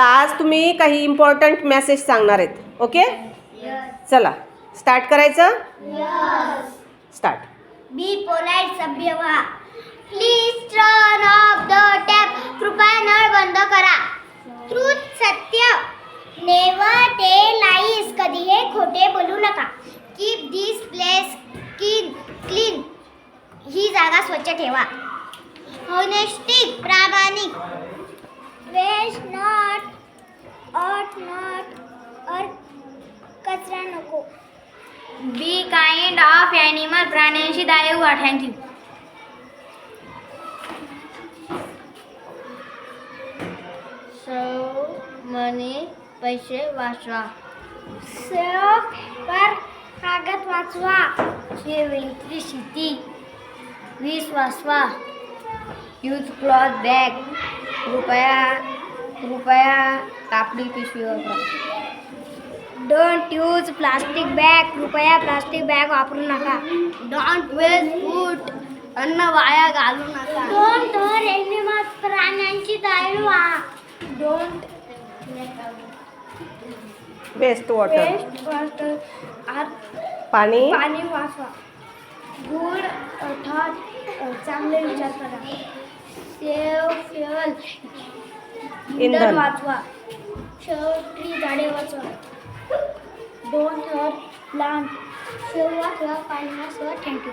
आज तुम्ही काही इम्पॉर्टंट मेसेज सांगणार आहेत. ओके चला. स्टार्ट करायचं? स्टार्ट बी पोलाइट सभ्य व्हा please turn off the tap कृपया नळ बंद करा. ट्रूथ सत्य. नेवर टेल लाईज कधीही खोटे बोलू नका. Keep this place clean clean ही जागा स्वच्छ ठेवा. होनेस्टिक प्रामाणिक. वेस्ट ऑट नॉट और कचरा नको। बी काइंड ऑफ ॲनिमल प्राण्यांशी दया व्हा थँक्यू मनी पैसे वाचवा. सेव पर कागद वाचवा. सेव इलेक्ट्रिसिटी वीज वाचवा. यूज क्लॉथ बॅग कृपया कृपया कापडी पिशवी वापरा. डोंट यूज प्लास्टिक बॅग कृपया प्लास्टिक बॅग वापरू नका. डोंट वेस्ट फूड अन्न वाया घालू नका. डोंट धर एनिमल प्राण्यांची व्हा don't waste water waste water पाणी. पाणी वाचवा. गुड थॉट चांगले विचार करा. सेव फ्युअल इंधन. वाचवा. शेवटी झाडे वाचवा. दोन थर प्लांट शेव वाचवा पाणी वाचवा थँक्यू